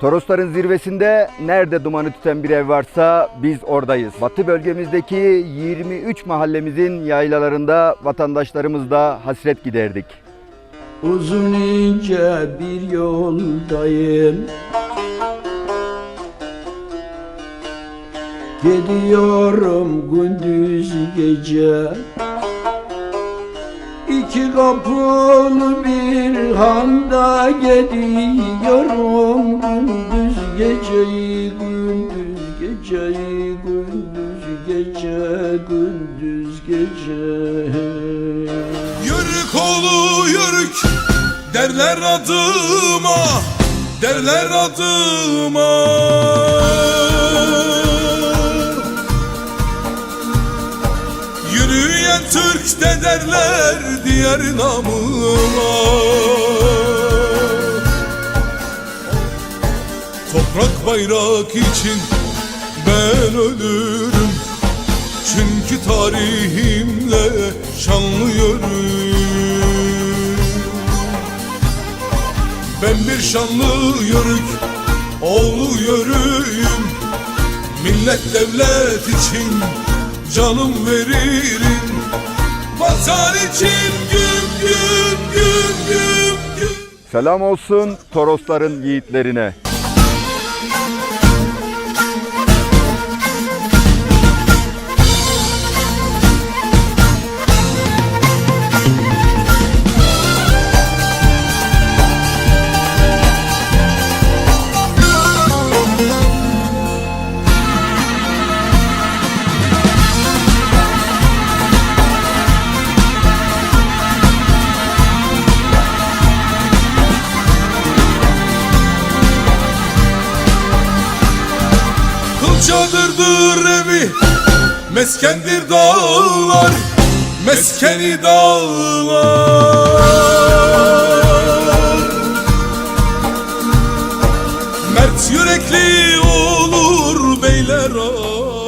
Torosların zirvesinde nerede dumanı tüten bir ev varsa biz oradayız. Batı bölgemizdeki 23 mahallemizin yaylalarında vatandaşlarımızla hasret giderdik. Uzun ince bir yoldayım Gidiyorum gündüz gece İki kapılı bir handa gidiyorum gündüz geceyi gündüz geceyi gündüz gece gündüz gece. Yörük oğlu yörük derler adıma derler adıma Türk de derler diğer namıma Toprak bayrak için ben ölürüm. Çünkü tarihimle şanlı yörük Ben bir şanlı yörük Oğlu yörüyüm. Millet devlet için Canım veririm Vatan için güm güm güm güm güm Selam olsun Torosların yiğitlerine. Kılçadırdır evi Meskendir dağlar Meskeni dağlar. Mert yürekli olur beyler ağa